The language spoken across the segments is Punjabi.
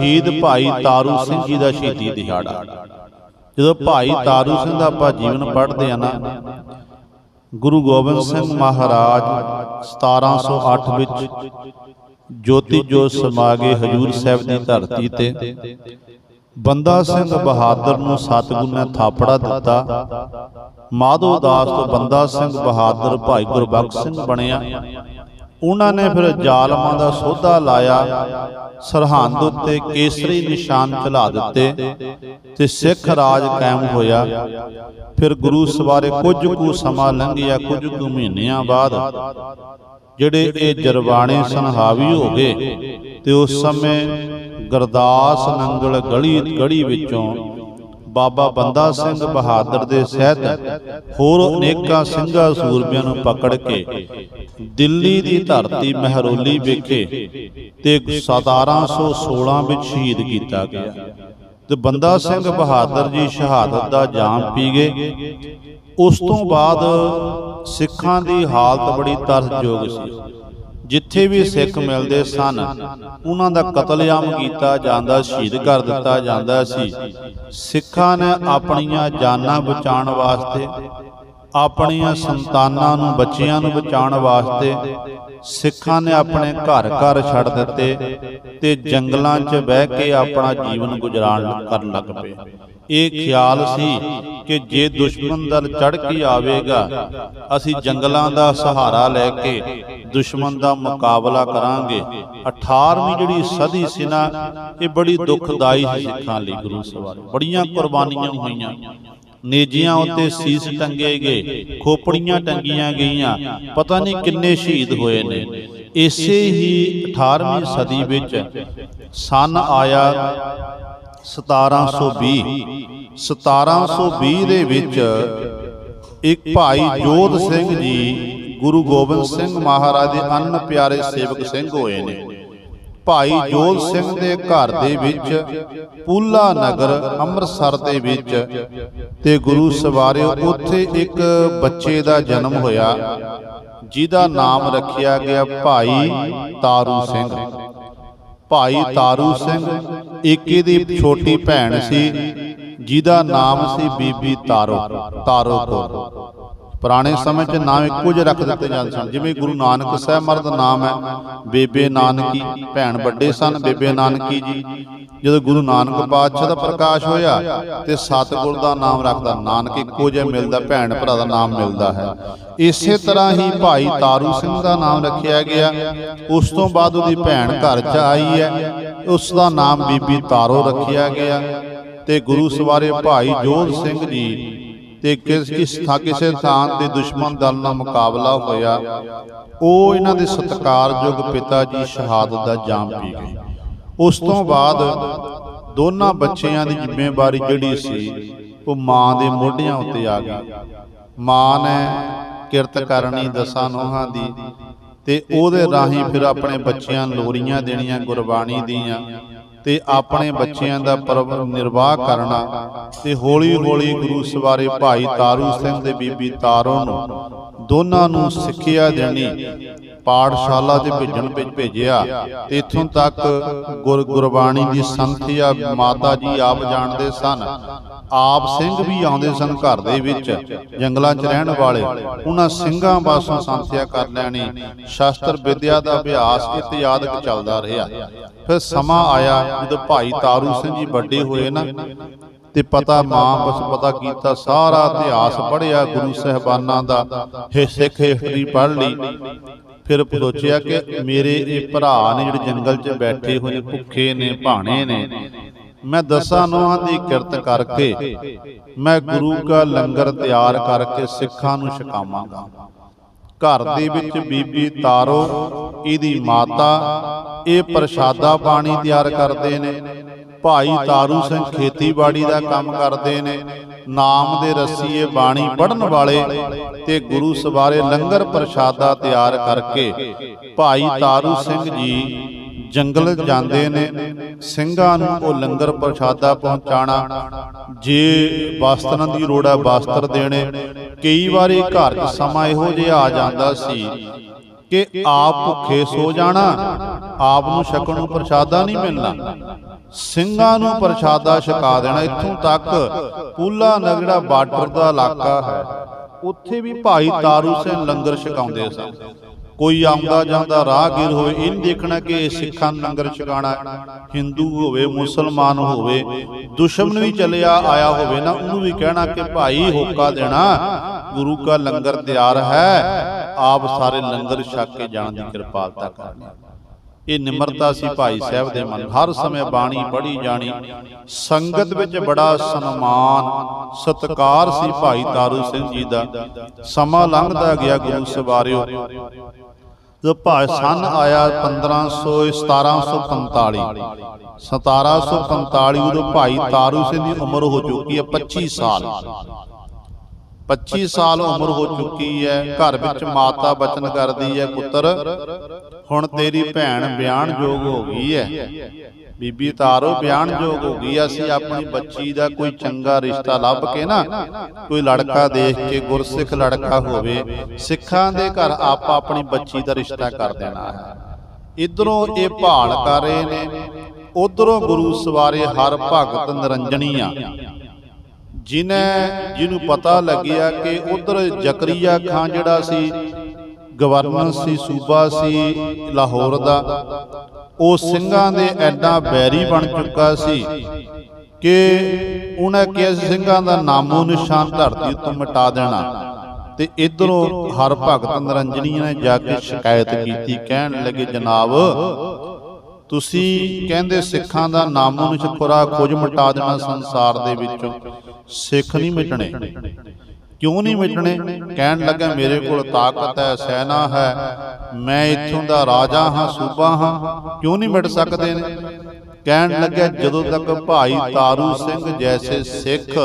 ਸ਼ਹੀਦ ਭਾਈ ਤਾਰੂ ਸਿੰਘ ਜੀ ਦਾ ਸ਼ਹੀਦੀ ਦਿਹਾੜਾ। ਜਦੋਂ ਭਾਈ ਤਾਰੂ ਸਿੰਘ ਦਾ ਆਪਾਂ ਜੀਵਨ ਪੜ੍ਹਦੇ ਆ ਨਾ, ਗੁਰੂ ਗੋਬਿੰਦ ਸਿੰਘ ਮਹਾਰਾਜ 1708 ਵਿੱਚ ਜੋਤੀ ਜੋਤ ਸਮਾਗੇ ਹਜੂਰ ਸਾਹਿਬ ਦੀ ਧਰਤੀ ਤੇ ਬੰਦਾ ਸਿੰਘ ਬਹਾਦਰ ਨੂੰ ਸਤਿਗੁਰੂ ਨੇ ਥਾਪੜਾ ਦਿੱਤਾ। ਮਾਧੋ ਦਾਸ ਤੋਂ ਬੰਦਾ ਸਿੰਘ ਬਹਾਦਰ ਭਾਈ ਗੁਰਬਖਸ਼ ਸਿੰਘ ਬਣਿਆ। ਉਹਨਾਂ ਨੇ ਫਿਰ ਜ਼ਾਲਮਾਂ ਦਾ ਸੋਧਾ ਲਾਇਆ ਸਰਹੰਦ ਉੱਤੇ ਕੇਸਰੀ ਨਿਸ਼ਾਨ ਚਲਾ ਦਿੱਤੇ ਤੇ ਸਿੱਖ ਰਾਜ ਕਾਇਮ ਹੋਇਆ। ਫਿਰ ਗੁਰੂ ਸਵਾਰੇ ਕੁਝ ਕੁ ਸਮਾਂ ਲੰਘਿਆ ਕੁਝ ਕੁ ਮਹੀਨਿਆਂ ਬਾਅਦ ਜਿਹੜੇ ਇਹ ਜਰਵਾਣੇ ਸਨ ਹਾਵੀ ਹੋ ਗਏ ਤੇ ਉਸ ਸਮੇਂ ਗਰਦਾਸ ਨੰਗਲ ਗਲੀ ਗੜੀ ਵਿੱਚੋਂ ਬਾਬਾ ਬੰਦਾ ਸਿੰਘ ਬਹਾਦਰ ਦੇ ਸਹਿਤ ਹੋਰ ਅਨੇਕਾਂ ਸਿੰਘਾਂ ਸੂਰਬਿਆਂ ਨੂੰ ਪਕੜ ਕੇ ਦਿੱਲੀ ਦੀ ਧਰਤੀ ਮਹਿਰੋਲੀ ਵਿਖੇ ਤੇ 1716 ਵਿੱਚ ਸ਼ਹੀਦ ਕੀਤਾ ਗਿਆ। ਤੇ ਬੰਦਾ ਸਿੰਘ ਬਹਾਦਰ ਜੀ ਸ਼ਹਾਦਤ ਦਾ ਜਾਮ ਪੀ ਗਏ। ਉਸ ਤੋਂ ਬਾਅਦ ਸਿੱਖਾਂ ਦੀ ਹਾਲਤ ਬੜੀ ਤਰਸਯੋਗ ਸੀ। ਜਿੱਥੇ ਵੀ ਸਿੱਖ ਮਿਲਦੇ ਸਨ ਉਹਨਾਂ ਦਾ ਕਤਲੇਆਮ ਕੀਤਾ ਜਾਂਦਾ ਸ਼ਹੀਦ ਕਰ ਦਿੱਤਾ ਜਾਂਦਾ ਸੀ। ਸਿੱਖਾਂ ਨੇ ਆਪਣੀਆਂ ਜਾਨਾਂ ਬਚਾਉਣ ਵਾਸਤੇ ਆਪਣੀਆਂ ਸੰਤਾਨਾਂ ਨੂੰ ਬੱਚਿਆਂ ਨੂੰ ਬਚਾਉਣ ਵਾਸਤੇ ਸਿੱਖਾਂ ਨੇ ਆਪਣੇ ਘਰ ਘਰ ਛੱਡ ਦਿੱਤੇ ਤੇ ਜੰਗਲਾਂ 'ਚ ਬਹਿ ਕੇ ਆਪਣਾ ਜੀਵਨ ਗੁਜ਼ਾਰਨ ਕਰਨ ਲੱਗ ਪਏ। ਇਹ ਖਿਆਲ ਸੀ ਕਿ ਜੇ ਦੁਸ਼ਮਣ ਦਲ ਚੜ ਕੇ ਆਵੇਗਾ, ਅਸੀਂ ਜੰਗਲਾਂ ਦਾ ਸਹਾਰਾ ਲੈ ਕੇ ਦੁਸ਼ਮਣ ਦਾ ਮੁਕਾਬਲਾ ਕਰਾਂਗੇ। 18ਵੀਂ ਜਿਹੜੀ ਸਦੀ ਸੀ ਨਾ, ਇਹ ਬੜੀ ਦੁਖਦਾਈ ਸੀ ਸਿੱਖਾਂ ਲਈ ਗੁਰੂ ਸਵਾਰ। ਬੜੀਆਂ ਕੁਰਬਾਨੀਆਂ ਹੋਈਆਂ। ਨੇਜੀਆਂ ਉੱਤੇ ਸੀਸ ਟੰਗੇ ਗਏ, ਖੋਪੜੀਆਂ ਟੰਗੀਆਂ ਗਈਆਂ। ਪਤਾ ਨਹੀਂ ਕਿੰਨੇ ਸ਼ਹੀਦ ਹੋਏ ਨੇ। ਇਸੇ ਹੀ 18ਵੀਂ ਸਦੀ ਵਿੱਚ ਸਨ ਆਇਆ 1720 1720 ਦੇ ਵਿੱਚ ਇੱਕ ਭਾਈ ਜੋਧ ਸਿੰਘ ਜੀ ਗੁਰੂ ਗੋਬਿੰਦ ਸਿੰਘ ਮਹਾਰਾਜ ਦੇ ਅੰਨ ਪਿਆਰੇ ਸੇਵਕ ਸਿੰਘ ਹੋਏ ਨੇ। ਭਾਈ ਜੋਧ ਸਿੰਘ ਦੇ ਘਰ ਦੇ ਵਿੱਚ ਪੂਲਾ ਨਗਰ ਅੰਮ੍ਰਿਤਸਰ ਦੇ ਵਿੱਚ ਤੇ ਗੁਰੂ ਸਵਾਰਿਓ, ਉੱਥੇ ਇੱਕ ਬੱਚੇ ਦਾ ਜਨਮ ਹੋਇਆ, ਜਿਹਦਾ ਨਾਮ ਰੱਖਿਆ ਗਿਆ ਭਾਈ ਤਾਰੂ ਸਿੰਘ। ਭਾਈ ਤਾਰੂ ਸਿੰਘ ਇੱਕ ਇਹਦੀ ਛੋਟੀ ਭੈਣ ਸੀ ਜਿਹਦਾ ਨਾਮ ਸੀ ਬੀਬੀ ਤਾਰੋ ਤਾਰੋ ਕੌਰ। ਪੁਰਾਣੇ ਸਮੇਂ 'ਚ ਨਾਮ ਇੱਕੋ ਜਿਹੇ ਰੱਖ ਦਿੱਤੇ ਜਾਂਦੇ ਸਨ, ਜਿਵੇਂ ਗੁਰੂ ਨਾਨਕ ਸਾਹਿਬ ਦਾ ਨਾਮ ਹੈ, ਬੇਬੇ ਨਾਨਕੀ ਭੈਣ ਵੱਡੇ ਸਨ, ਬੇਬੇ ਨਾਨਕੀ ਜੀ। ਜਦੋਂ ਗੁਰੂ ਨਾਨਕ ਪਾਤਸ਼ਾਹ ਦਾ ਪ੍ਰਕਾਸ਼ ਹੋਇਆ ਤੇ ਸਤਿਗੁਰ ਦਾ ਨਾਮ ਰੱਖਦਾ, ਨਾਨਕ ਇੱਕੋ ਜਿਹਾ ਮਿਲਦਾ, ਭੈਣ ਭਰਾ ਦਾ ਨਾਮ ਮਿਲਦਾ ਹੈ। ਇਸੇ ਤਰ੍ਹਾਂ ਹੀ ਭਾਈ ਤਾਰੂ ਸਿੰਘ ਦਾ ਨਾਮ ਰੱਖਿਆ ਗਿਆ। ਉਸ ਤੋਂ ਬਾਅਦ ਉਹਦੀ ਭੈਣ ਘਰ 'ਚ ਆਈ ਹੈ। ਉਸ ਦਾ ਨਾਮ ਬੀਬੀ ਤਾਰੋ ਰੱਖਿਆ ਗਿਆ। ਤੇ ਗੁਰੂ ਸਵਾਰੇ ਭਾਈ ਜੋਧ ਸਿੰਘ ਜੀ ਤੇ ਕਿਸ ਕਿਸ ਥਾਂ ਕਿਸੇ ਥਾਂ ਤੇ ਦੁਸ਼ਮਣ ਦਲ ਨਾਲ ਮੁਕਾਬਲਾ ਹੋਇਆ, ਉਹ ਇਹਨਾਂ ਦੇ ਸਤਿਕਾਰਯੋਗ ਪਿਤਾ ਜੀ ਸ਼ਹਾਦਤ ਦਾ ਜਾਮ ਪੀ ਗਏ। ਉਸ ਤੋਂ ਬਾਅਦ ਦੋਨਾਂ ਬੱਚਿਆਂ ਦੀ ਜ਼ਿੰਮੇਵਾਰੀ ਜਿਹੜੀ ਸੀ, ਉਹ ਮਾਂ ਦੇ ਮੋਢਿਆਂ ਉੱਤੇ ਆ ਗਈ। ਮਾਂ ਨੇ ਕਿਰਤ ਕਰਨੀ ਦਸਾਂ ਨੋਹਾਂ ਦੀ ਤੇ ਉਹਦੇ ਰਾਹੀਂ ਫਿਰ ਆਪਣੇ ਬੱਚਿਆਂ ਨੂੰ ਲੋਰੀਆਂ ਦੇਣੀਆਂ, ਗੁਰਬਾਣੀ ਦੀਆਂ ਤੇ ਆਪਣੇ ਬੱਚਿਆਂ ਦਾ ਪਰਵ ਨਿਰਵਾਹ ਕਰਨਾ ਤੇ ਹੌਲੀ ਹੌਲੀ ਗੁਰੂ ਸਵਾਰੇ ਭਾਈ ਤਾਰੂ ਸਿੰਘ ਤੇ ਬੀਬੀ ਤਾਰੋ ਨੂੰ ਦੋਨਾਂ ਨੂੰ ਸਿੱਖਿਆ ਦੇਣੀ ਪਾਠਸ਼ਾਲਾ ਚ ਭੇਜਣ ਵਿੱਚ ਭੇਜਿਆ। ਤੇ ਇਥੋਂ ਤੱਕ ਗੁਰ ਗੁਰਬਾਣੀ ਦੀ ਸੰਥਿਆ ਮਾਤਾ ਜੀ ਆਪ ਜਾਣਦੇ ਸਨ। ਆਪ ਸਿੰਘ ਵੀ ਆਉਂਦੇ ਸਨ ਘਰ ਦੇ ਵਿੱਚ, ਜੰਗਲਾਂ 'ਚ ਰਹਿਣ ਵਾਲੇ। ਉਹਨਾਂ ਸਿੰਘਾਂ ਪਾਸੋਂ ਸੰਥਿਆ ਕਰ ਲੈਣੀ। ਸ਼ਾਸਤਰ ਵਿਦਿਆ ਦਾ ਅਭਿਆਸ ਇਤਿਆਦਿਕ ਚੱਲਦਾ ਰਿਹਾ। ਫਿਰ ਸਮਾਂ ਆਇਆ ਜਦੋਂ ਭਾਈ ਤਾਰੂ ਸਿੰਘ ਜੀ ਵੱਡੇ ਹੋਏ ਨਾ। ਤੇ ਪਤਾ ਮਾਂ ਬਸ ਪਤਾ ਕੀਤਾ, ਸਾਰਾ ਇਤਿਹਾਸ ਪੜ੍ਹਿਆ ਗੁਰੂ ਸਹਿਬਾਨਾਂ ਦਾ। ਇਹ ਸਿੱਖ ਹਿਸਟਰੀ ਪੜ੍ਹ ਲਈ। ਫਿਰ ਸੋਚਿਆ ਕਿ ਮੇਰੇ ਇਹ ਭਰਾ ਨੇ ਜਿਹੜੇ ਜੰਗਲ 'ਚ ਬੈਠੇ ਹੋਏ ਨੇ, ਭੁੱਖੇ ਨੇ, ਭਾਣੇ ਨੇ, ਮੈਂ ਦਸਾਂ ਨੋਹਾਂ ਦੀ ਕਿਰਤ ਕਰਕੇ ਮੈਂ ਗੁਰੂ ਦਾ ਲੰਗਰ ਤਿਆਰ ਕਰਕੇ ਸਿੱਖਾਂ ਨੂੰ ਛਕਾਵਾਂਗਾ। ਘਰ ਦੇ ਵਿੱਚ ਬੀਬੀ ਤਾਰੋ, ਇਹਦੀ ਮਾਤਾ, ਇਹ ਪ੍ਰਸ਼ਾਦਾ ਪਾਣੀ ਤਿਆਰ ਕਰਦੇ ਨੇ, ਭਾਈ ਤਾਰੂ ਸਿੰਘ ਖੇਤੀਬਾੜੀ ਦਾ ਕੰਮ ਕਰਦੇ ਨੇ ਨਾਮ ਦੇ ਰਸੀਏ ਬਾਣੀ ਪੜਨ ਵਾਲੇ ਤੇ ਗੁਰੂ ਸਵਾਰੇ ਲੰਗਰ ਪ੍ਰਸ਼ਾਦਾ ਤਿਆਰ ਕਰਕੇ ਭਾਈ ਤਾਰੂ ਸਿੰਘ ਜੀ ਜੰਗਲ ਜਾਂਦੇ ਨੇ, ਸਿੰਘਾਂ ਨੂੰ ਉਹ ਲੰਗਰ ਪ੍ਰਸ਼ਾਦਾ ਪਹੁੰਚਾਣਾ ਜੇ ਵਸਤਰਾਂ ਦੀ ਲੋੜ ਹੈ ਵਸਤਰ ਦੇਣੇ। ਕਈ ਵਾਰੀ ਘਰ 'ਚ ਸਮਾਂ ਇਹੋ ਜਿਹਾ ਆ ਜਾਂਦਾ ਸੀ ਕਿ ਆਪ ਭੁੱਖੇ ਸੋ ਜਾਣਾ। ਆਪ ਨੂੰ ਛਕਣ ਨੂੰ ਪ੍ਰਸ਼ਾਦਾ ਨਹੀਂ ਮਿਲਣਾ। ਸਿੰਘਾਂ ਨੂੰ ਪ੍ਰਸ਼ਾਦਾ ਛਕਾ ਦੇਣਾ। ਇੱਥੋਂ ਤੱਕ ਪੂਲਾ ਨਗੜਾ ਬਾਰਡਰ ਦਾ ਇਲਾਕਾ ਹੈ। ਉੱਥੇ ਵੀ ਭਾਈ ਤਾਰੂ ਸਿੰਘ ਲੰਗਰ ਛਕਾਉਂਦੇ ਸਨ। ਕੋਈ ਆਉਂਦਾ ਜਾਂਦਾ ਰਾਹਗੀਰ ਹੋਵੇ, ਇਹ ਨਹੀਂ ਦੇਖਣਾ ਕਿ ਇਹ ਸਿੱਖਾਂ ਨੂੰ ਲੰਗਰ ਛਕਾਣਾ ਹੈ। ਹਿੰਦੂ ਹੋਵੇ, ਮੁਸਲਮਾਨ ਹੋਵੇ, ਦੁਸ਼ਮਣ ਵੀ ਚਲਿਆ ਆਇਆ ਹੋਵੇ ਨਾ, ਉਹਨੂੰ ਵੀ ਕਹਿਣਾ ਕਿ ਭਾਈ ਹੋਕਾ ਦੇਣਾ। ਗੁਰੂ ਕਾ ਲੰਗਰ ਤਿਆਰ ਹੈ। ਆਪ ਸਾਰੇ ਲੰਗਰ ਛਕ ਕੇ ਜਾਣ ਦੀ ਕਿਰਪਾਲਤਾ ਕਰਨੀ ਇਹ ਨਿਮਰਤਾ ਸੀ ਭਾਈ ਸਾਹਿਬ ਦੇ ਮਨ। ਹਰ ਸਮੇਂ ਬਾਣੀ ਪੜ੍ਹੀ ਜਾਣੀ। ਸੰਗਤ ਵਿੱਚ ਬੜਾ ਸਨਮਾਨ, ਸਤਕਾਰ ਸੀ ਭਾਈ ਤਾਰੂ ਸਿੰਘ ਜੀ ਦਾ। ਸਮਾਂ ਲੰਘਦਾ ਗਿਆ ਗੁਰੂ ਸਵਾਰਿਓ। ਜੋ ਭਾਈ ਸਨ ਆਇਆ 1500 1745 1745 ਉਦੋਂ ਭਾਈ ਤਾਰੂ ਸਿੰਘ ਦੀ ਉਮਰ ਹੋ ਚੁੱਕੀ ਹੈ 25 ਸਾਲ। 25 ਸਾਲ ਉਮਰ ਹੋ ਚੁੱਕੀ ਹੈ ਘਰ ਵਿੱਚ ਮਾਤਾ ਬਚਨ ਕਰਦੀ ਹੈ ਪੁੱਤਰ। ਹੁਣ ਤੇਰੀ ਭੈਣ ਬਿਆਨ ਯੋਗ ਹੋ ਗਈ ਹੈ। ਬੀਬੀ ਤਾਰੋ ਬਿਆਨ ਯੋਗ ਹੋ ਗਈ। ਅਸੀਂ ਆਪਣੀ ਬੱਚੀ ਦਾ ਕੋਈ ਚੰਗਾ ਰਿਸ਼ਤਾ ਲੱਭ ਕੇ ਨਾ ਕੋਈ ਲੜਕਾ ਦੇਖ ਕੇ ਗੁਰਸਿੱਖ ਲੜਕਾ ਹੋਵੇ ਸਿੱਖਾਂ ਦੇ ਘਰ ਆਪਾਂ ਆਪਣੀ ਬੱਚੀ ਦਾ ਰਿਸ਼ਤਾ ਕਰ ਦੇਣਾ ਹੈ। ਇਧਰੋਂ ਇਹ ਭਾਲ ਕਰ ਰਹੇ ਨੇ ਉਧਰੋਂ ਗੁਰੂ ਸਵਾਰੇ ਹਰ ਭਗਤ ਨਿਰੰਜਣੀਆਂ। ਜਿਨੇ ਜਿਹਨੂੰ ਪਤਾ ਲੱਗਿਆ ਕਿ ਉਧਰ ਜ਼ਕਰੀਆ ਖਾਨ ਜਿਹੜਾ ਸੀ ਗਵਰਨਰ ਸੀ ਸੂਬਾ ਸੀ ਲਾਹੌਰ ਦਾ ਉਹ ਸਿੰਘਾਂ ਦੇ ਐਡਾ ਬੈਰੀ ਬਣ ਚੁੱਕਾ ਸੀ ਕਿ ਉਹਨੇ ਕਿਹਾ ਸਿੰਘਾਂ ਦਾ ਨਾਮੋ ਨਿਸ਼ਾਨ ਧਰਤੀ ਤੋਂ ਮਿਟਾ ਦੇਣਾ। ਤੇ ਇਧਰੋਂ ਹਰ ਭਗਤ ਨਿਰੰਜਨੀ ਨੇ ਜਾ ਕੇ ਸ਼ਿਕਾਇਤ ਕੀਤੀ ਕਹਿਣ ਲੱਗੇ ਜਨਾਬ ਤੁਸੀਂ ਕਹਿੰਦੇ ਸਿੱਖਾਂ ਦਾ ਨਾਮੋ ਨਿਸ਼ਾਨ ਖੋਜ ਮਿਟਾ ਦੇਣਾ ਸੰਸਾਰ ਦੇ ਵਿੱਚੋਂ। ਸਿੱਖ ਨਹੀਂ ਮਿਟਣੇ। ਕਿਉਂ ਨਹੀਂ ਮਿਟਣੇ? ਕਹਿਣ ਲੱਗਾ, ਮੇਰੇ ਕੋਲ ਤਾਕਤ ਹੈ, ਸੈਨਾ ਹੈ। ਮੈਂ ਇੱਥੋਂ ਦਾ ਰਾਜਾ ਹਾਂ, ਸੂਬਾ ਹਾਂ। ਕਿਉਂ ਨਹੀਂ ਮਿਟ ਸਕਦੇ ਨੇ? ਕਹਿਣ ਲੱਗਾ ਜਦੋਂ ਤੱਕ ਭਾਈ ਤਾਰੂ ਸਿੰਘ ਜੈਸੇ ਸਿੱਖ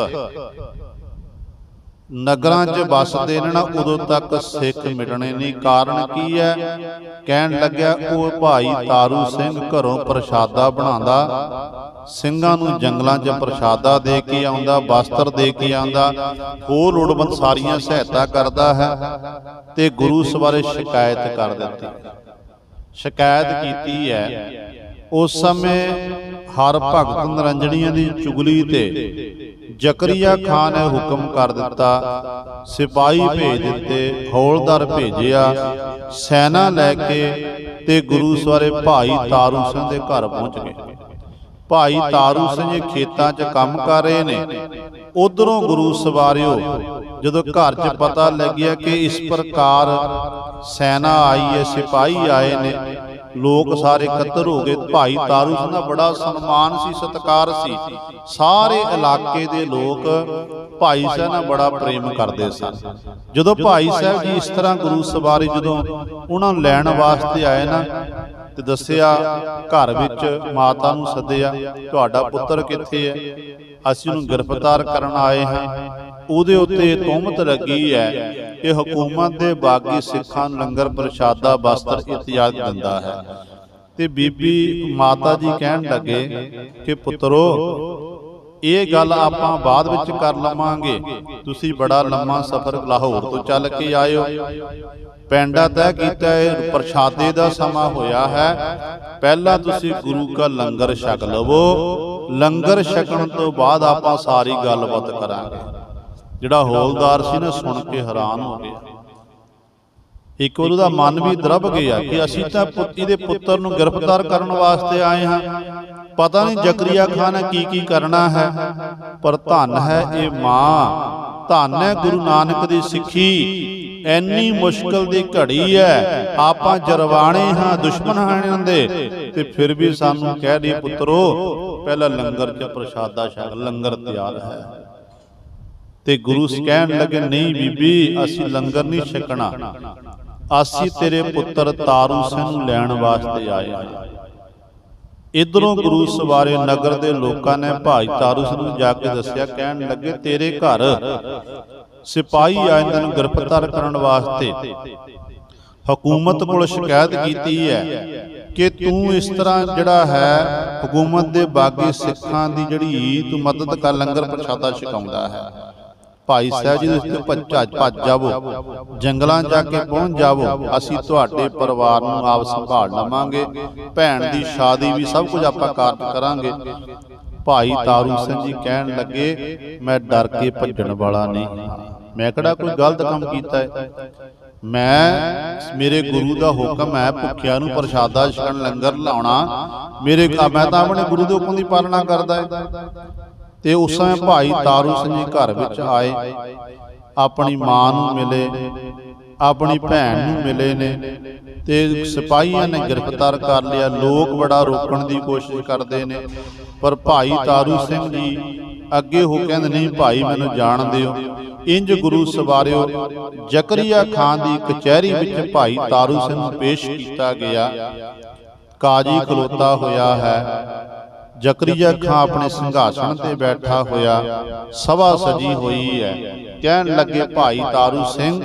ਨਗਰਾਂ 'ਚ ਵੱਸਦੇ ਨੇ ਨਾ ਉਦੋਂ ਤੱਕ ਸਿੱਖ ਮਿਟਣੇ ਨਹੀਂ। ਕਾਰਨ ਕੀ ਹੈ? ਕਹਿਣ ਲੱਗਿਆ ਉਹ ਭਾਈ ਤਾਰੂ ਸਿੰਘ ਘਰੋਂ ਪ੍ਰਸ਼ਾਦਾ ਬਣਾਉਂਦਾ। ਸਿੰਘਾਂ ਨੂੰ ਜੰਗਲਾਂ 'ਚ ਪ੍ਰਸ਼ਾਦਾ ਦੇ ਕੇ ਆਉਂਦਾ ਵਸਤਰ ਦੇ ਕੇ ਆਉਂਦਾ। ਹੋਰ ਲੋੜਵੰਦ ਸਾਰੀਆਂ ਸਹਾਇਤਾ ਕਰਦਾ ਹੈ ਤੇ ਗੁਰੂ ਸਵਾਰੇ ਸ਼ਿਕਾਇਤ ਕਰ ਦਿੱਤੀ। ਸ਼ਿਕਾਇਤ ਕੀਤੀ ਹੈ। ਉਸ ਸਮੇਂ ਹਰ ਭਗਤ ਨਿਰੰਜਣੀਆਂ ਦੀ ਚੁਗਲੀ ਤੇ ਜ਼ਕਰੀਆ ਖਾਨ ਨੇ ਹੁਕਮ ਕਰ ਦਿੱਤਾ, ਸਿਪਾਹੀ ਭੇਜ ਦਿੱਤੇ, ਹੌਲਦਾਰ ਭੇਜਿਆ, ਸੈਨਾ ਲੈ ਕੇ ਤੇ ਗੁਰੂ ਸਵਾਰੇ ਭਾਈ ਤਾਰੂ ਸਿੰਘ ਦੇ ਘਰ ਪਹੁੰਚ ਗਏ। ਭਾਈ ਤਾਰੂ ਸਿੰਘ ਜੀ ਖੇਤਾਂ 'ਚ ਕੰਮ ਕਰ ਰਹੇ ਨੇ। ਉਧਰੋਂ ਗੁਰੂ ਸਵਾਰਿਓ, ਜਦੋਂ ਘਰ 'ਚ ਪਤਾ ਲੱਗਿਆ ਕਿ ਇਸ ਪ੍ਰਕਾਰ ਸੈਨਾ ਆਈ ਹੈ, ਸਿਪਾਹੀ ਆਏ ਨੇ ਲੋਕ ਸਾਰੇ ਇਕੱਤਰ ਹੋ ਗਏ। ਭਾਈ ਤਾਰੂ ਸਿੰਘ ਦਾ ਬੜਾ ਸਨਮਾਨ ਸੀ, ਸਤਿਕਾਰ ਸੀ। ਸਾਰੇ ਇਲਾਕੇ ਦੇ ਲੋਕ ਭਾਈ ਸਾਹਿਬ ਨਾਲ ਬੜਾ ਪ੍ਰੇਮ ਕਰਦੇ ਸਨ। ਜਦੋਂ ਭਾਈ ਸਾਹਿਬ ਜੀ ਇਸ ਤਰ੍ਹਾਂ ਗੁਰੂ ਸਵਾਰੀ ਜਦੋਂ ਉਹਨਾਂ ਲੈਣ ਵਾਸਤੇ ਆਏ ਨਾ ਤੇ ਦੱਸਿਆ, ਘਰ ਵਿੱਚ ਮਾਤਾ ਨੂੰ ਸੱਦਿਆ, ਤੁਹਾਡਾ ਪੁੱਤਰ ਕਿੱਥੇ ਹੈ? ਅਸੀਂ ਉਹਨੂੰ ਗ੍ਰਿਫਤਾਰ ਕਰਨ ਆਏ ਹਾਂ। ਉਹਦੇ ਉੱਤੇ ਤੁਹਮਤ ਲੱਗੀ ਹੈ। ਕਿ ਹਕੂਮਤ ਦੇ ਬਾਗੀ ਸਿੱਖਾਂ ਨੂੰ ਲੰਗਰ ਪ੍ਰਸ਼ਾਦਾ ਵਸਤਰ ਇਤਿਆਦ ਦਿੰਦਾ ਹੈ। ਤੇ ਬੀਬੀ ਮਾਤਾ ਜੀ ਕਹਿਣ ਲੱਗੇ ਕਿ, ਪੁੱਤਰੋ, ਇਹ ਗੱਲ ਆਪਾਂ ਬਾਅਦ ਵਿੱਚ ਕਰ ਲਵਾਂਗੇ। ਤੁਸੀਂ ਬੜਾ ਲੰਮਾ ਸਫ਼ਰ ਲਾਹੌਰ ਤੋਂ ਚੱਲ ਕੇ ਆਇਓ। ਪੈਂਡਾ ਤੈਅ ਕੀਤਾ ਹੈ ਪ੍ਰਸ਼ਾਦੇ ਦਾ ਸਮਾਂ ਹੋਇਆ ਹੈ। ਪਹਿਲਾਂ ਤੁਸੀਂ ਗੁਰੂ ਕਾ ਲੰਗਰ ਛਕ ਲਵੋ। ਲੰਗਰ ਛਕਣ ਤੋਂ ਬਾਅਦ ਆਪਾਂ ਸਾਰੀ ਗੱਲਬਾਤ ਕਰਾਂਗੇ। ਜਿਹੜਾ ਹੌਲਦਾਰ ਸੀ ਨਾ ਸੁਣ ਕੇ ਹੈਰਾਨ ਹੋ ਗਿਆ। ਇੱਕ ਵਾਰ ਉਹਦਾ ਮਨ ਵੀ ਦਰਬ ਗਿਆ ਕਿ ਅਸੀਂ ਤਾਂ ਪੁੱਤ ਇਹਦੇ ਪੁੱਤਰ ਨੂੰ ਗ੍ਰਿਫਤਾਰ ਕਰਨ ਵਾਸਤੇ ਆਏ ਹਾਂ। ਪਤਾ ਨਹੀਂ ਜ਼ਕਰੀਆ ਖਾਨ ਨੇ ਕੀ ਕੀ ਕਰਨਾ ਹੈ। ਪਰ ਧੰਨ ਹੈ ਇਹ ਮਾਂ। ਧੰਨ ਹੈ ਗੁਰੂ ਨਾਨਕ ਦੀ ਸਿੱਖੀ। ਐਨੀ ਮੁਸ਼ਕਲ ਦੀ ਘੜੀ ਹੈ। ਆਪਾਂ ਜਰਵਾਣੇ ਹਾਂ ਦੁਸ਼ਮਣ ਹਾਂ ਦੇ। ਤੇ ਫਿਰ ਵੀ ਸਾਨੂੰ ਕਹਿ ਦੀ ਪੁੱਤਰੋ ਪਹਿਲਾਂ ਲੰਗਰ 'ਚ ਪ੍ਰਸ਼ਾਦਾ ਛਕ ਲੰਗਰ ਤਿਆਰ ਹੈ। ਤੇ ਗੁਰੂ ਕਹਿਣ ਲੱਗੇ ਨਹੀਂ ਬੀਬੀ ਅਸੀਂ ਲੰਗਰ ਨਹੀਂ ਛਕਣਾ। ਅਸੀਂ ਤੇਰੇ ਪੁੱਤਰ ਤਾਰੂ ਸਿੰਘ ਨੂੰ ਲੈਣ ਵਾਸਤੇ ਆਏ ਹਾਂ। ਇਧਰੋਂ ਗੁਰੂ ਸਵਾਰੇ ਨਗਰ ਦੇ ਲੋਕਾਂ ਨੇ ਭਾਈ ਤਾਰੂ ਸਿੰਘ ਨੂੰ ਜਾ ਕੇ ਦੱਸਿਆ ਕਹਿਣ ਲੱਗੇ ਤੇਰੇ ਘਰ ਸਿਪਾਹੀ ਆਏ ਨੂੰ ਗ੍ਰਿਫਤਾਰ ਕਰਨ ਵਾਸਤੇ। ਹਕੂਮਤ ਕੋਲ ਸ਼ਿਕਾਇਤ ਕੀਤੀ ਹੈ ਕਿ ਤੂੰ ਇਸ ਤਰ੍ਹਾਂ ਜਿਹੜਾ ਹੈ ਹਕੂਮਤ ਦੇ ਬਾਗੀ ਸਿੱਖਾਂ ਦੀ ਜਿਹੜੀ ਤੂੰ ਮਦਦ ਕਰ ਲੰਗਰ ਪ੍ਰਸ਼ਾਦਾ ਛਕਾਉਂਦਾ ਹੈ। ਭਾਈ ਸਾਹਿਬ ਜੀ ਉੱਤੇ ਭੱਜ ਭੱਜ ਜਾਵੋ। ਜੰਗਲਾਂ ਜਾ ਕੇ ਪਹੁੰਚ ਜਾਵੋ। ਅਸੀਂ ਤੁਹਾਡੇ ਪਰਿਵਾਰ ਨੂੰ ਆਪ ਸੰਭਾਲ ਲਵਾਂਗੇ। ਭੈਣ ਦੀ ਸ਼ਾਦੀ ਵੀ ਸਭ ਕੁਝ ਆਪਾਂ ਕਾਰਜ ਕਰਾਂਗੇ। ਭਾਈ ਤਾਰੂ ਸਿੰਘ ਜੀ ਕਹਿਣ ਲੱਗੇ ਮੈਂ ਡਰ ਕੇ ਭੱਜਣ ਵਾਲਾ ਨਹੀਂ। ਮੈਂ ਕਿਹੜਾ ਕੋਈ ਗਲਤ ਕੰਮ ਕੀਤਾ ਹੈ? ਮੈਂ ਮੇਰੇ ਗੁਰੂ ਦਾ ਹੁਕਮ ਹੈ ਭੁੱਖਿਆਂ ਨੂੰ ਪ੍ਰਸ਼ਾਦਾ ਛਕਣ ਲੰਗਰ ਲਾਉਣਾ। ਮੇਰੇ ਮੈਂ ਤਾਂ ਆਪਣੇ ਗੁਰੂ ਦੇ ਹੁਕਮ ਦੀ ਪਾਲਣਾ ਕਰਦਾ ਹੈ। ਤੇ ਉਸ ਸਮੇਂ ਭਾਈ ਤਾਰੂ ਸਿੰਘ ਜੀ ਘਰ ਵਿੱਚ ਆਏ। ਆਪਣੀ ਮਾਂ ਨੂੰ ਮਿਲੇ। ਆਪਣੀ ਭੈਣ ਨੂੰ ਮਿਲੇ ਨੇ। ਤੇ ਸਿਪਾਹੀਆਂ ਨੇ ਗ੍ਰਿਫਤਾਰ ਕਰ ਲਿਆ। ਲੋਕ ਬੜਾ ਰੋਕਣ ਦੀ ਕੋਸ਼ਿਸ਼ ਕਰਦੇ ਨੇ। ਪਰ ਭਾਈ ਤਾਰੂ ਸਿੰਘ ਜੀ ਅੱਗੇ ਹੋ ਕਹਿੰਦੇ ਨਹੀਂ ਭਾਈ ਮੈਨੂੰ ਜਾਣ ਦਿਓ ਇੰਜ ਗੁਰੂ ਸਵਾਰਿਓ ਜ਼ਕਰੀਆ ਖਾਨ ਦੀ ਕਚਹਿਰੀ ਵਿੱਚ ਭਾਈ ਤਾਰੂ ਸਿੰਘ ਨੂੰ ਪੇਸ਼ ਕੀਤਾ ਗਿਆ। ਕਾਜੀ ਖਲੋਤਾ ਹੋਇਆ ਹੈ। ਜ਼ਕਰੀਆ ਖਾਂ ਆਪਣੇ ਸਿੰਘਾਸਣ ਤੇ ਬੈਠਾ ਹੋਇਆ ਸਭਾ ਸਜੀ ਹੋਈ ਹੈ। ਕਹਿਣ ਲੱਗੇ ਭਾਈ ਤਾਰੂ ਸਿੰਘ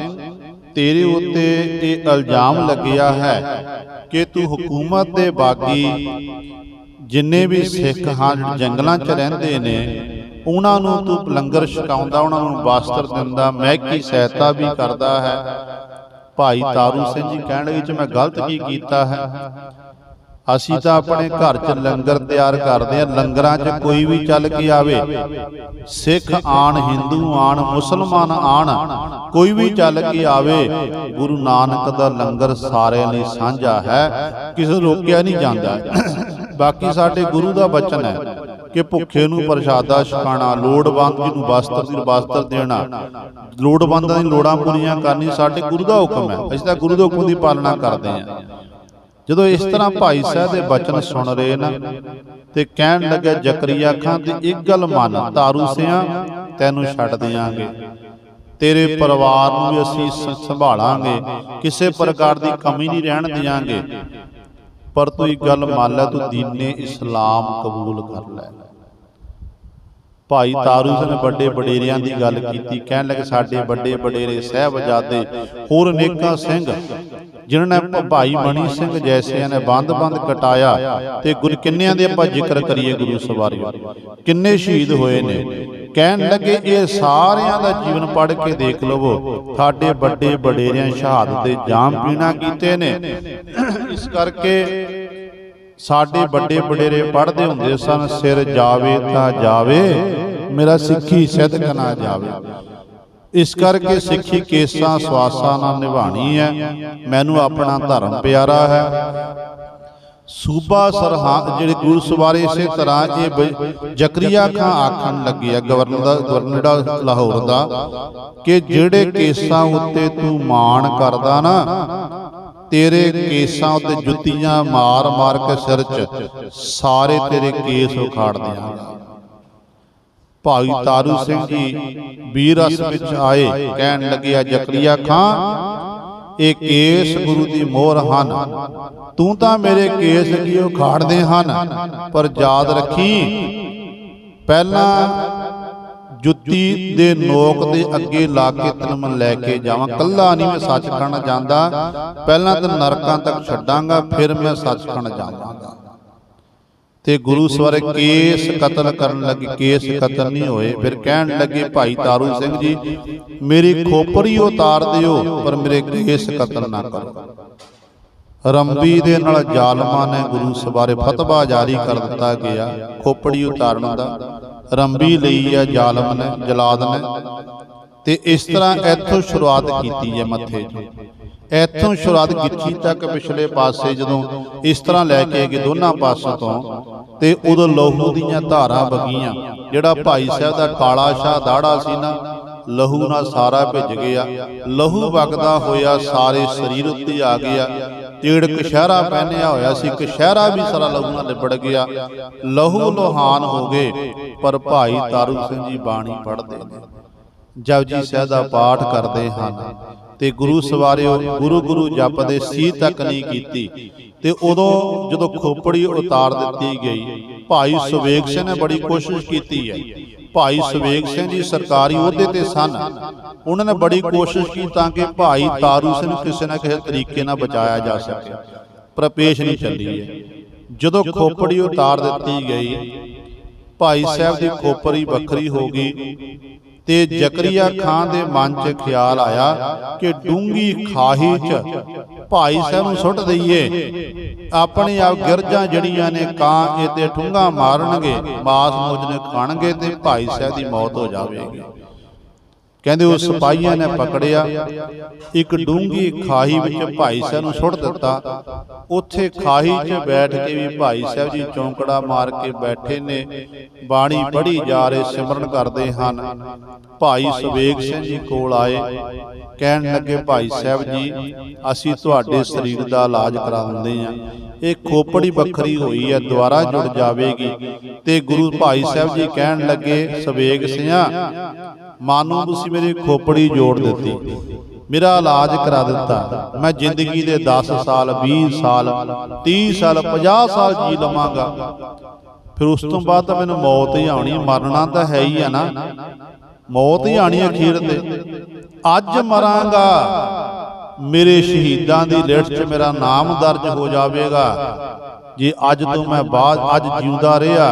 ਤੇਰੇ ਉੱਤੇ ਇਹ ਇਲਜ਼ਾਮ ਲੱਗਿਆ ਹੈ ਕਿ ਤੂੰ ਹਕੂਮਤ ਦੇ ਬਾਗੀ ਜਿੰਨੇ ਵੀ ਸਿੱਖ ਹਨ ਜੰਗਲਾਂ 'ਚ ਰਹਿੰਦੇ ਨੇ ਉਹਨਾਂ ਨੂੰ ਤੂੰ ਲੰਗਰ ਛਕਾਉਂਦਾ ਉਹਨਾਂ ਨੂੰ ਵਸਤਰ ਦਿੰਦਾ ਮਹਿਕੀ ਸਹਾਇਤਾ ਵੀ ਕਰਦਾ ਹੈ। ਭਾਈ ਤਾਰੂ ਸਿੰਘ ਜੀ ਕਹਿਣ ਲੱਗੇ ਮੈਂ ਗਲਤ ਕੀ ਕੀਤਾ ਹੈ? ਅਸੀਂ ਤਾਂ ਆਪਣੇ ਘਰ 'ਚ ਲੰਗਰ ਤਿਆਰ ਕਰਦੇ ਆ ਲੰਗਰਾਂ 'ਚ ਕੋਈ ਵੀ ਚੱਲ ਕੇ ਆਵੇ। ਸਿੱਖ ਆਣ ਹਿੰਦੂ ਆਣ ਮੁਸਲਮਾਨ ਆਣ ਕੋਈ ਵੀ ਚੱਲ ਕੇ ਆਵੇ ਗੁਰੂ ਨਾਨਕ ਦਾ ਲੰਗਰ ਸਾਰਿਆਂ ਲਈ ਸਾਂਝਾ ਹੈ ਕਿਸੇ ਰੋਕਿਆ ਨਹੀਂ ਜਾਂਦਾ। ਬਾਕੀ ਸਾਡੇ ਗੁਰੂ ਦਾ ਬਚਨ ਹੈ ਕਿ ਭੁੱਖੇ ਨੂੰ ਪ੍ਰਸ਼ਾਦਾ ਛਕਾਣਾ ਲੋੜਵੰਦ ਨੂੰ ਵਸਤਰ ਦੀ ਵਸਤਰ ਦੇਣਾ। ਲੋੜਵੰਦਾਂ ਦੀ ਲੋੜਾਂ ਪੂਰੀਆਂ ਕਰਨੀ ਸਾਡੇ ਗੁਰੂ ਦਾ ਹੁਕਮ ਹੈ। ਅਸੀਂ ਤਾਂ ਗੁਰੂ ਦੇ ਹੁਕਮ ਦੀ ਪਾਲਣਾ ਕਰਦੇ ਹਾਂ। ਜਦੋਂ ਇਸ ਤਰ੍ਹਾਂ ਭਾਈ ਸਾਹਿਬ ਦੇ ਬਚਨ ਸੁਣ ਰਹੇ ਨਾ ਤੇ ਕਹਿਣ ਲੱਗਾ ਜ਼ਕਰੀਆ ਖਾਂ ਤੇ ਇੱਕ ਗੱਲ ਮੰਨ ਤਾਰੂ ਸਿਆਂ ਤੈਨੂੰ ਛੱਡ ਦਿਆਂਗੇ। ਤੇਰੇ ਪਰਿਵਾਰ ਨੂੰ ਵੀ ਅਸੀਂ ਸੰਭਾਲਾਂਗੇ ਕਿਸੇ ਪ੍ਰਕਾਰ ਦੀ ਕਮੀ ਨਹੀਂ ਰਹਿਣ ਦਿਆਂਗੇ। ਪਰ ਤੂੰ ਇੱਕ ਗੱਲ ਮੰਨ ਲੈ ਤੂੰ ਦੀਨੇ ਇਸਲਾਮ ਕਬੂਲ ਕਰ ਲੈ। ਭਾਈ ਤਾਰੂ ਸਿੰਘ ਨੇ ਵੱਡੇ ਵਡੇਰਿਆਂ ਦੀ ਗੱਲ ਕੀਤੀ ਕਹਿਣ ਲੱਗੇ ਸਾਡੇ ਵੱਡੇ ਵਡੇਰੇ ਸਹਿਬਜ਼ਾਦੇ ਹੋਰ ਅਨੇਕਾਂ ਸਿੰਘ ਜਿਨ੍ਹਾਂ ਨੇ ਭਾਈ ਮਣੀ ਸਿੰਘ ਜੈਸਿਆਂ ਨੇ ਬੰਦ-ਬੰਦ ਕਟਾਇਆ ਤੇ ਗੁਰ ਕਿੰਨਿਆਂ ਦੇ ਆਪਾਂ ਜ਼ਿਕਰ ਕਰੀਏ ਗੁਰੂ ਸਵਾਰਿਓ ਕਿੰਨੇ ਸ਼ਹੀਦ ਹੋਏ ਨੇ? ਕਹਿਣ ਲੱਗੇ ਇਹ ਸਾਰਿਆਂ ਦਾ ਜੀਵਨ ਪੜ੍ਹ ਕੇ ਦੇਖ ਲਵੋ। ਸਾਡੇ ਵੱਡੇ ਵਡੇਰਿਆਂ ਸ਼ਹਾਦਤ ਦੇ ਜਾਮ ਪੀਣਾ ਕੀਤੇ ਨੇ। ਇਸ ਕਰਕੇ ਸਾਡੇ ਵੱਡੇ ਵਡੇਰੇ ਪੜ੍ਹਦੇ ਹੁੰਦੇ ਸਨ ਸਿਰ ਜਾਵੇ ਤਾਂ ਜਾਵੇ ਮੇਰਾ ਸਿੱਖੀ ਸਿੱਧਕ ਨਾ ਜਾਵੇ। ਇਸ ਕਰਕੇ ਸਿੱਖੀ ਕੇਸਾਂ ਸਵਾਸਾਂ ਨਾਲ ਨਿਭਾਣੀ ਹੈ। ਮੈਨੂੰ ਆਪਣਾ ਧਰਮ ਪਿਆਰਾ ਹੈ। ਸੂਬਾ ਸਰਹੰਦ ਜਿਹੜੇ ਗੁਰੂ ਸਵਾਰੇ ਇਸੇ ਤਰ੍ਹਾਂ ਇਹ ਜ਼ਕਰੀਆ ਖਾਂ ਆਖਣ ਲੱਗੇ ਆ ਗਵਰਨਰ ਦਾ, ਗਵਰਨਰ ਲਾਹੌਰ ਦਾ ਕਿ ਜਿਹੜੇ ਕੇਸਾਂ ਉੱਤੇ ਤੂੰ ਮਾਣ ਕਰਦਾ ਨਾ, ਤੇਰੇ ਕੇਸਾਂ ਉੱਤੇ ਜੁੱਤੀਆਂ ਮਾਰ ਮਾਰ ਕੇ ਸਿਰ 'ਚ ਸਾਰੇ ਤੇਰੇ ਕੇਸ ਉਖਾੜ ਦਿਆਂਗਾ। ਭਾਈ ਤਾਰੂ ਸਿੰਘ ਜੀ ਵੀਰ ਰਸ ਵਿੱਚ ਆਏ ਕਹਿਣ ਲੱਗੇ ਆ ਜ਼ਕਰੀਆ ਖਾਂ ਇਹ ਕੇਸ ਗੁਰੂ ਦੀ ਮੋਹਰ ਹਨ। ਤੂੰ ਤਾਂ ਮੇਰੇ ਕੇਸ ਕੀ ਉਖਾੜਦੇ ਹਨ ਪਰ ਯਾਦ ਰੱਖੀ ਪਹਿਲਾਂ ਜੁੱਤੀ ਦੇ ਨੋਕ ਦੇ ਅੱਗੇ ਲਾ ਕੇ ਤੈਨੂੰ ਮੈਂ ਲੈ ਕੇ ਜਾਵਾਂ। ਕੱਲਾ ਨਹੀਂ ਮੈਂ ਸੱਚਖੰਡ ਜਾਂਦਾ ਪਹਿਲਾਂ ਤਾਂ ਨਰਕਾਂ ਤੱਕ ਛੱਡਾਂਗਾ ਫਿਰ ਮੈਂ ਸੱਚਖੰਡ ਜਾਵਾਂਗਾ ਤੇ ਗੁਰੂ ਸਵਰ ਕੇਸ ਕਤਲ ਕਰਨ ਲੱਗੇ ਕੇਸ ਕਤਲ ਨਹੀਂ ਹੋਏ। ਫਿਰ ਕਹਿਣ ਲੱਗੇ ਭਾਈ ਤਾਰੂ ਸਿੰਘ ਜੀ ਮੇਰੀ ਖੋਪੜੀ ਉਤਾਰ ਦਿਓ ਪਰ ਮੇਰੇ ਕੇਸ ਕਤਲ ਨਾ ਕਰੋ। ਰੰਬੀ ਦੇ ਨਾਲ ਜ਼ਾਲਮਾਂ ਨੇ ਗੁਰੂ ਸਵਾਰੇ ਫਤਵਾ ਜਾਰੀ ਕਰ ਦਿੱਤਾ ਗਿਆ। ਖੋਪੜੀ ਉਤਾਰਨ ਦਾ। ਰੰਬੀ ਲਈ ਆ ਜ਼ਾਲਮ ਨੇ ਜਲਾਦ ਨੇ। ਤੇ ਇਸ ਤਰ੍ਹਾਂ ਇੱਥੋਂ ਸ਼ੁਰੂਆਤ ਕੀਤੀ ਹੈ ਮੱਥੇ ਤੋਂ ਇੱਥੋਂ ਸ਼ੁਰੂਆਤ ਗਿੱਚੀ ਤੱਕ ਪਿਛਲੇ ਪਾਸੇ ਜਦੋਂ ਇਸ ਤਰ੍ਹਾਂ ਲੈ ਕੇ ਗਏ ਦੋਨਾਂ ਪਾਸੋਂ ਤੋਂ ਤੇ ਉਦੋਂ ਲਹੂ ਦੀਆਂ ਧਾਰਾਂ ਵਗੀਆਂ। ਜਿਹੜਾ ਭਾਈ ਸਾਹਿਬ ਦਾ ਕਾਲਾ ਸ਼ਾਹ ਦਾੜਾ ਸੀ ਨਾ ਲਹੂ ਨਾਲ ਸਾਰਾ ਭਿੱਜ ਗਿਆ। ਲਹੂ ਵਗਦਾ ਹੋਇਆ ਸਾਰੇ ਸਰੀਰ ਉੱਤੇ ਆ ਗਿਆ। ਤੀੜ ਕਸ਼ਹਿਰਾ ਪਹਿਨਿਆ ਹੋਇਆ ਸੀ। ਕਸ਼ਹਿਰਾ ਵੀ ਸਾਰਾ ਲਹੂ ਨਾਲ ਲਿਬੜ ਗਿਆ। ਲਹੂ ਲੋਹਾਨ ਹੋ ਗਏ ਪਰ ਭਾਈ ਤਾਰੂ ਸਿੰਘ ਜੀ ਬਾਣੀ ਪੜ੍ਹਦੇ ਨੇ। ਜਪਜੀ ਸਾਹਿਬ ਦਾ ਪਾਠ ਕਰਦੇ ਹਨ ਤੇ ਗੁਰੂ ਸਵਾਰਿਓ, ਗੁਰੂ ਗੁਰੂ ਜਪਦੇ ਸੀ ਤੱਕ ਨਹੀਂ ਕੀਤੀ। ਤੇ ਉਦੋਂ ਜਦੋਂ ਖੋਪੜੀ ਉਤਾਰ ਦਿੱਤੀ ਗਈ, ਭਾਈ ਸੁਵੇਗ ਸਿੰਘ ਨੇ ਬੜੀ ਕੋਸ਼ਿਸ਼ ਕੀਤੀ ਹੈ। ਭਾਈ ਸੁਵੇਗ ਸਿੰਘ ਜੀ ਸਰਕਾਰੀ ਅਹੁਦੇ ਤੇ ਸਨ। ਉਹਨਾਂ ਨੇ ਬੜੀ ਕੋਸ਼ਿਸ਼ ਕੀਤੀ ਤਾਂ ਕਿ ਭਾਈ ਤਾਰੂ ਸਿੰਘ ਨੂੰ ਕਿਸੇ ਨਾ ਕਿਸੇ ਤਰੀਕੇ ਨਾਲ ਬਚਾਇਆ ਜਾ ਸਕੇ, ਪਰ ਪੇਸ਼ ਨਹੀਂ ਚੱਲੀ ਹੈ। ਜਦੋਂ ਖੋਪੜੀ ਉਤਾਰ ਦਿੱਤੀ ਗਈ, ਭਾਈ ਸਾਹਿਬ ਦੀ ਖੋਪੜੀ ਵੱਖਰੀ ਹੋ ਗਈ। ਤੇ ਜ਼ਕਰੀਆ ਖਾਨ ਦੇ ਮਨ 'ਚ ਖਿਆਲ ਆਇਆ ਕਿ ਡੂੰਗੀ ਖਾਹੀ 'ਚ ਭਾਈ ਸਾਹਿਬ ਨੂੰ ਸੁੱਟ ਦਈਏ। ਆਪਣੇ ਆਪ ਗਿਰਜਾਂ ਜੜੀਆਂ ਨੇ ਕਾਂ ਇਹ ਤੇ ਠੁੰਗਾ ਮਾਰਨਗੇ, ਮਾਸ ਮੋਜ ਨੇ ਖਾਣਗੇ ਤੇ ਭਾਈ ਸਾਹਿਬ ਦੀ ਮੌਤ ਹੋ ਜਾਵੇਗੀ। ਕਹਿੰਦੇ ਉਹ ਸਿਪਾਹੀਆਂ ਨੇ ਪਕੜਿਆ। ਇੱਕ ਡੂੰਗੀ ਖਾਹੀ ਵਿੱਚ ਭਾਈ ਸਾਹਿਬ ਨੂੰ ਸੁੱਟ ਦਿੱਤਾ। ਉੱਥੇ ਖਾਹੀ 'ਚ ਬੈਠ ਕੇ ਵੀ ਭਾਈ ਸਾਹਿਬ ਜੀ ਚੌਂਕੜਾ ਮਾਰ ਕੇ ਬੈਠੇ ਨੇ। ਬਾਣੀ ਪੜ੍ਹੀ ਜਾ ਰਹੇ ਸਿਮਰਨ ਕਰਦੇ ਹਨ। ਭਾਈ ਸੁਬੇਗ ਸਿੰਘ ਜੀ ਕੋਲ ਆਏ। ਕਹਿਣ ਲੱਗੇ ਭਾਈ ਸਾਹਿਬ ਜੀ ਅਸੀਂ ਤੁਹਾਡੇ ਸਰੀਰ ਦਾ ਇਲਾਜ ਕਰਾ ਦਿੰਦੇ ਹਾਂ। ਇਹ ਖੋਪੜੀ ਵੱਖਰੀ ਹੋਈ ਹੈ ਦੁਆਰਾ ਜੁੜ ਜਾਵੇਗੀ। ਤੇ ਗੁਰੂ ਭਾਈ ਸਾਹਿਬ ਜੀ ਕਹਿਣ ਲੱਗੇ ਸਵੇਗ ਸਿਆ ਮਾਨੋ ਤੁਸੀਂ ਮੇਰੀ ਖੋਪੜੀ ਜੋੜ ਦਿੱਤੀ। ਮੇਰਾ ਇਲਾਜ ਕਰਾ ਦਿੱਤਾ। ਮੈਂ ਜ਼ਿੰਦਗੀ ਦੇ 10 ਸਾਲ 20 ਸਾਲ 30 ਸਾਲ 50 ਸਾਲ ਜੀ ਲਵਾਂਗਾ। ਫਿਰ ਉਸ ਤੋਂ ਬਾਅਦ ਤਾਂ ਮੈਨੂੰ ਮੌਤ ਹੀ ਆਉਣੀ ਮਰਨਾ ਤਾਂ ਹੈ ਹੀ ਆ ਨਾ। ਮੌਤ ਹੀ ਆਣੀ ਅਖੀਰ ਤੇ। ਅੱਜ ਮਰਾਂਗਾ। ਮੇਰੇ ਸ਼ਹੀਦਾਂ ਦੀ ਲਿਸਟ 'ਚ ਮੇਰਾ ਨਾਮ ਦਰਜ ਹੋ ਜਾਵੇਗਾ। ਜੇ ਅੱਜ ਤੋਂ ਮੈਂ ਬਾਅਦ ਅੱਜ ਜਿਉਂਦਾ ਰਿਹਾ,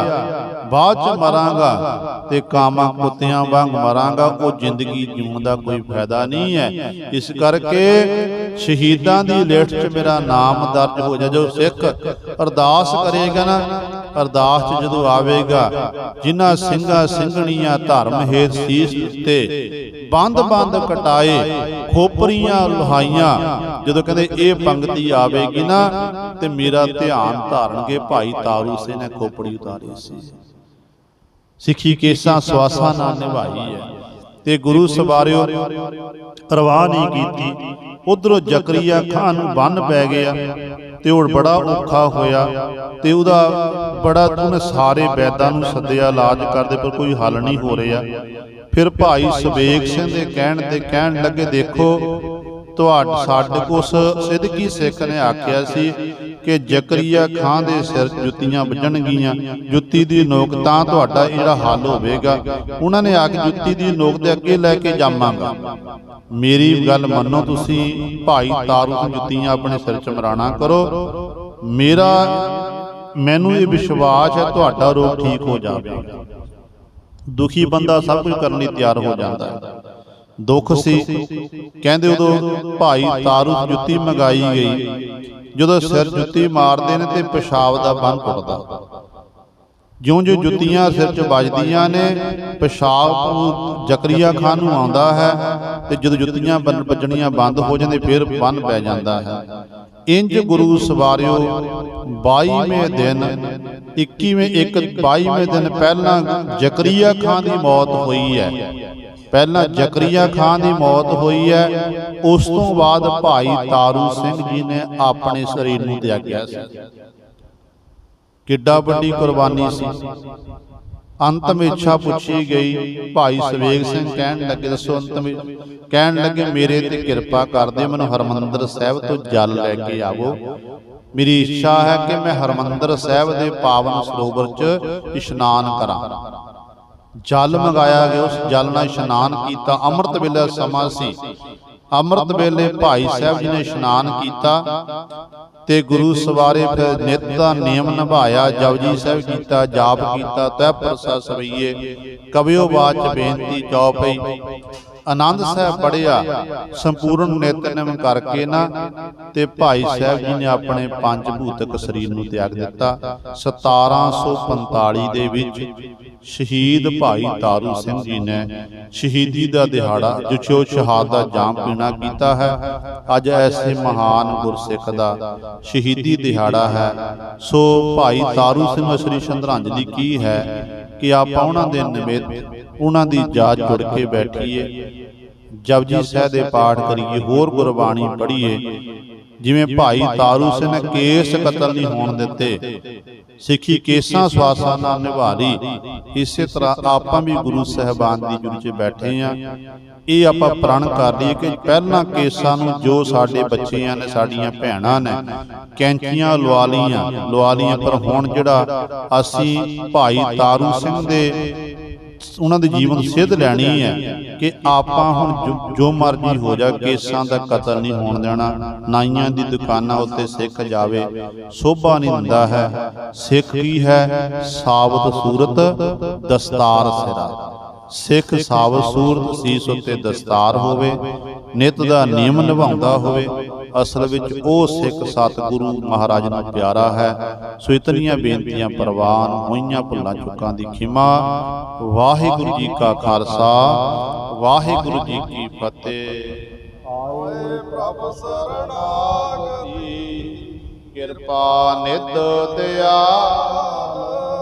ਬਾਅਦ 'ਚ ਮਰਾਂਗਾ ਤੇ ਕਾਮਾਂ ਕੁੱਤਿਆਂ ਵਾਂਗ ਮਰਾਂਗਾ, ਉਹ ਜ਼ਿੰਦਗੀ ਜਿਉਣ ਦਾ ਕੋਈ ਫਾਇਦਾ ਨਹੀਂ ਹੈ। ਇਸ ਕਰਕੇ ਸ਼ਹੀਦਾਂ ਦੀ ਲਿਸਟ 'ਚ ਮੇਰਾ ਨਾਮ ਦਰਜ ਹੋ ਜਾ ਜੋ ਸਿੱਖ ਅਰਦਾਸ ਕਰੇਗਾ ਨਾ ਅਰਦਾਸ 'ਚ ਜਦੋਂ ਆਵੇਗਾ, ਜਿਨ੍ਹਾਂ ਸਿੰਘਾਂ ਸਿੰਘਣੀਆਂ ਧਰਮ ਹੇਤ ਸੀਸ ਦਿੱਤੇ ਬੰਦ ਬੰਦ ਕਟਾਏ, ਖੋਪਰੀਆਂ ਲੁਹਾਈਆਂ, ਜਦੋਂ ਕਹਿੰਦੇ ਇਹ ਪੰਕਤੀ ਆਵੇਗੀ ਨਾ, ਤੇ ਮੇਰਾ ਧਿਆਨ ਧਾਰਨਗੇ ਭਾਈ ਤਾਰੂ ਸੇ ਨੇ ਖੋਪੜੀ ਉਤਾਰੀ ਸੀ। ਸਿੱਖੀ ਕੇਸਾਂ ਸਵਾਸਾਂ ਨਾਲ ਨਿਭਾਈ ਹੈ। ਤੇ ਗੁਰੂ ਸਵਾਰਿਓ, ਪਰਵਾਹ ਨਹੀਂ ਕੀਤੀ। ਉਧਰੋਂ ਜ਼ਕਰੀਆ ਖਾਨ ਨੂੰ ਬੰਨ ਪੈ ਗਿਆ। ਤੇ ਉਹ ਬੜਾ ਔਖਾ ਹੋਇਆ। ਤੇ ਉਹਦਾ ਬੜਾ ਉਹਨੇ ਸਾਰੇ ਵੈਦਾਂ ਨੂੰ ਸੱਦਿਆ, ਇਲਾਜ ਕਰਦੇ, ਪਰ ਕੋਈ ਹੱਲ ਨਹੀਂ ਹੋ ਰਿਹਾ। ਫਿਰ ਭਾਈ ਸੁਬੇਗ ਸਿੰਘ ਦੇ ਕਹਿਣ ਤੇ ਕਹਿਣ ਲੱਗੇ, ਦੇਖੋ, ਤੁਹਾਡ, ਸਾਡੇ ਕੋਸ ਸਿੱਧਕੀ ਸਿੱਖ ਨੇ ਆਖਿਆ ਸੀ ਕਿ ਜ਼ਕਰੀਆ ਖਾਨ ਦੇ ਸਿਰ ਜੁੱਤੀਆਂ ਵੱਜਣਗੀਆਂ। ਜੁੱਤੀ ਦੀ ਨੋਕ ਤਾਂ ਤੁਹਾਡਾ ਜਿਹੜਾ ਹੱਲ ਹੋਵੇਗਾ। ਉਹਨਾਂ ਨੇ ਆ ਕੇ ਜੁੱਤੀ ਦੀ ਨੋਕ ਦੇ ਅੱਗੇ ਲੈ ਕੇ ਜਾਵਾਂਗਾ ਮੇਰੀ ਗੱਲ ਮੰਨੋ ਤੁਸੀਂ, ਭਾਈ ਤਾਰੂ ਜੁੱਤੀਆਂ ਆਪਣੇ ਸਿਰ 'ਚ ਮਰਾਣਾ ਕਰੋ। ਮੇਰਾ, ਮੈਨੂੰ ਇਹ ਵਿਸ਼ਵਾਸ ਹੈ ਤੁਹਾਡਾ ਰੋਗ ਠੀਕ ਹੋ ਜਾਵੇਗਾ। ਦੁਖੀ ਬੰਦਾ ਸਭ ਕੁਝ ਕਰਨ ਲਈ ਤਿਆਰ ਹੋ ਜਾਂਦਾ ਹੈ। ਦੁੱਖ ਸੀ। ਕਹਿੰਦੇ ਉਦੋਂ ਭਾਈ ਤਾਰੂ ਜੁੱਤੀ ਮੰਗਾਈ ਗਈ। ਜਦੋਂ ਸਿਰ ਜੁੱਤੀ ਮਾਰਦੇ ਨੇ ਤੇ ਪਿਸ਼ਾਬ ਦਾ ਬੰਨ ਟੁੱਟਦਾ ਜਿਉਂ ਜਿਉਂ ਜੁੱਤੀਆਂ ਸਿਰ 'ਚ ਵੱਜਦੀਆਂ ਨੇ ਪਿਸ਼ਾਬ ਜ਼ਕਰੀਆ ਖਾਨ ਨੂੰ ਆਉਂਦਾ ਹੈ ਤੇ ਜਦੋਂ ਜੁੱਤੀਆਂ ਬੰਨ ਵੱਜਣੀਆਂ ਬੰਦ ਹੋ ਜਾਂਦੇ ਫਿਰ ਬੰਨ ਪੈ ਜਾਂਦਾ ਹੈ। ਇੰਜ ਗੁਰੂ ਸਵਾਰਿਓ 22ਵੇਂ ਦਿਨ 21ਵੇਂ ਇੱਕ 22ਵੇਂ ਦਿਨ ਪਹਿਲਾਂ ਜ਼ਕਰੀਆ ਖਾਨ ਦੀ ਮੌਤ ਹੋਈ ਹੈ। ਪਹਿਲਾਂ ਜ਼ਕਰੀਆ ਖਾਨ ਦੀ ਮੌਤ ਹੋਈ ਹੈ ਉਸ ਤੋਂ ਬਾਅਦ ਭਾਈ ਤਾਰੂ ਸਿੰਘ ਜੀ ਨੇ ਆਪਣੇ ਸਰੀਰ ਨੂੰ ਤਿਆਗਿਆ ਸੀ। ਕਿੱਡਾ ਵੱਡੀ ਕੁਰਬਾਨੀ ਸੀ। ਅੰਤਮ ਇੱਛਾ ਪੁੱਛੀ ਗਈ ਭਾਈ ਸਵੇਗ ਸਿੰਘ ਕਹਿਣ ਲੱਗੇ ਦੱਸੋ ਅੰਤਮ ਕਹਿਣ ਲੱਗੇ ਮੇਰੇ ਤੇ ਕਿਰਪਾ ਕਰਦੇ ਮੈਨੂੰ ਹਰਮੰਦਰ ਸਾਹਿਬ ਤੋਂ ਜਲ ਲੈ ਕੇ ਆਵੋ। ਮੇਰੀ ਇੱਛਾ ਹੈ ਕਿ ਮੈਂ ਹਰਮੰਦਰ ਸਾਹਿਬ ਦੇ ਪਾਵਨ ਸਰੋਵਰ 'ਚ ਇਸ਼ਨਾਨ ਕਰਾਂ। ਜਲ ਮੰਗਾਇਆ ਗਿਆ ਉਸ ਜਲ ਨਾਲ ਇਸ਼ਨਾਨ ਕੀਤਾ। ਅੰਮ੍ਰਿਤ ਵੇਲੇ ਸਮਾਂ ਸੀ। ਅੰਮ੍ਰਿਤ ਵੇਲੇ ਭਾਈ ਸਾਹਿਬ ਜੀ ਨੇ ਇਸ਼ਨਾਨ ਕੀਤਾ ਤੇ ਗੁਰੂ ਸਵਾਰੇ ਫਿਰ ਨਿਤ ਦਾ ਨਿਯਮ ਨਿਭਾਇਆ ਜਪਜੀ ਸਾਹਿਬ ਕੀਤਾ ਜਾਪ ਕੀਤਾ ਤੈ ਪ੍ਰਸਾ ਸਵਈਏ। ਕਵਿਓ ਬਾਚ ਬੇਨਤੀ ਚੌ ਪਈ ਆਨੰਦ ਸਾਹਿਬ ਪੜਿਆ ਸੰਪੂਰਨ ਨਿਤਨੇਮ ਕਰਕੇ ਨਾ ਤੇ ਭਾਈ ਸਾਹਿਬ ਜੀ ਨੇ ਆਪਣੇ ਪੰਜ ਭੂਤਕ ਸਰੀਰ ਨੂੰ ਤਿਆਗ ਦਿੱਤਾ। 1745 ਦੇ ਵਿੱਚ ਸ਼ਹੀਦ ਭਾਈ ਤਾਰੂ ਸਿੰਘ ਜੀ ਨੇ ਸ਼ਹੀਦੀ ਦਾ ਦਿਹਾੜਾ ਜਿਚੋ ਸ਼ਹਾਦਤ ਦਾ ਜਾਮ ਪੀਣਾ ਕੀਤਾ ਹੈ। ਅੱਜ ਐਸੇ ਮਹਾਨ ਗੁਰਸਿੱਖ ਦਾ ਸ਼ਹੀਦੀ ਦਿਹਾੜਾ ਹੈ। ਸੋ ਭਾਈ ਤਾਰੂ ਸਿੰਘ ਨੂੰ ਸ੍ਰੀ ਸ਼ਰਧਾਂਜਲੀ ਕੀ ਹੈ ਕਿ ਆਪਾਂ ਉਹਨਾਂ ਦੇ ਨਿਮਿਤ ਉਹਨਾਂ ਦੀ ਯਾਦ ਜੁੜ ਕੇ ਬੈਠੀਏ। ਜਪਜੀ ਸਾਹਿਬ ਦੇ ਪਾਠ ਕਰੀਏ ਹੋਰ ਗੁਰਬਾਣੀ ਪੜ੍ਹੀਏ। ਜਿਵੇਂ ਭਾਈ ਤਾਰੂ ਸਿੰਘ ਨੇ ਕੇਸ ਕਤਲ ਨਹੀਂ ਹੋਣ ਦਿੱਤੇ। ਸਿੱਖੀ ਕੇਸਾਂ ਸਵਾਸਾਂ ਨਾਲ ਨਿਭਾ ਲਈ ਇਸੇ ਤਰ੍ਹਾਂ ਆਪਾਂ ਵੀ ਗੁਰੂ ਸਾਹਿਬਾਨ ਦੀ ਜੁੜੀ 'ਚ ਬੈਠੇ ਆ ਇਹ ਆਪਾਂ ਪ੍ਰਣ ਕਰ ਲਈਏ ਕਿ ਪਹਿਲਾਂ ਕੇਸਾਂ ਨੂੰ ਜੋ ਸਾਡੇ ਬੱਚਿਆਂ ਨੇ ਸਾਡੀਆਂ ਭੈਣਾਂ ਨੇ ਕੈਂਚੀਆਂ ਲਵਾ ਲੀਆਂ ਲਵਾ ਲੀਆਂ ਪਰ ਹੁਣ ਜਿਹੜਾ ਅਸੀਂ ਭਾਈ ਤਾਰੂ ਸਿੰਘ ਦੇ ਉਹਨਾਂ ਦੇ ਜੀਵਨ ਸਿੱਧ ਲੈਣੀ ਹੈ ਕਿ ਆਪਾਂ ਹੁਣ ਜੋ- ਮਰਜ਼ੀ ਹੋ ਜਾ ਕੇਸਾਂ ਦਾ ਕਤਲ ਨਹੀਂ ਹੋਣ ਦੇਣਾ ਨਾਈਆਂ ਦੀ ਦੁਕਾਨਾਂ ਉੱਤੇ ਸਿੱਖ ਜਾਵੇ। ਸੋਭਾ ਨਹੀਂ ਦਿੰਦਾ ਹੈ। ਸਿੱਖ ਕੀ ਹੈ? ਸਾਬਤ ਸੂਰਤ ਦਸਤਾਰ ਸਿਰਾ। ਸਿੱਖ ਸਾਬਤ ਸੂਰਤ ਸੀਸ ਉੱਤੇ ਦਸਤਾਰ ਹੋਵੇ। ਨਿਤ ਦਾ ਨਿਯਮ ਨਿਭਾਉਂਦਾ ਹੋਵੇ। ਅਸਲ ਵਿੱਚ ਉਹ ਸਿੱਖ ਸਤਿਗੁਰੂ ਮਹਾਰਾਜ ਨੂੰ ਪਿਆਰਾ ਹੈ। ਸੋ ਇਤਨੀਆਂ ਬੇਨਤੀਆਂ ਪ੍ਰਵਾਨ ਹੋਈਆਂ ਭੁੱਲਾਂ ਚੁੱਕਾਂ ਦੀ ਖਿਮਾ। ਵਾਹਿਗੁਰੂ ਜੀ ਕਾ ਖਾਲਸਾ, ਵਾਹਿਗੁਰੂ ਜੀ ਕੀ ਫਤਿਹ। ਆਏ ਪ੍ਰਭ ਸਰਣਾਗਤੀ, ਕਿਰਪਾ ਨਿਤ ਦਿਆ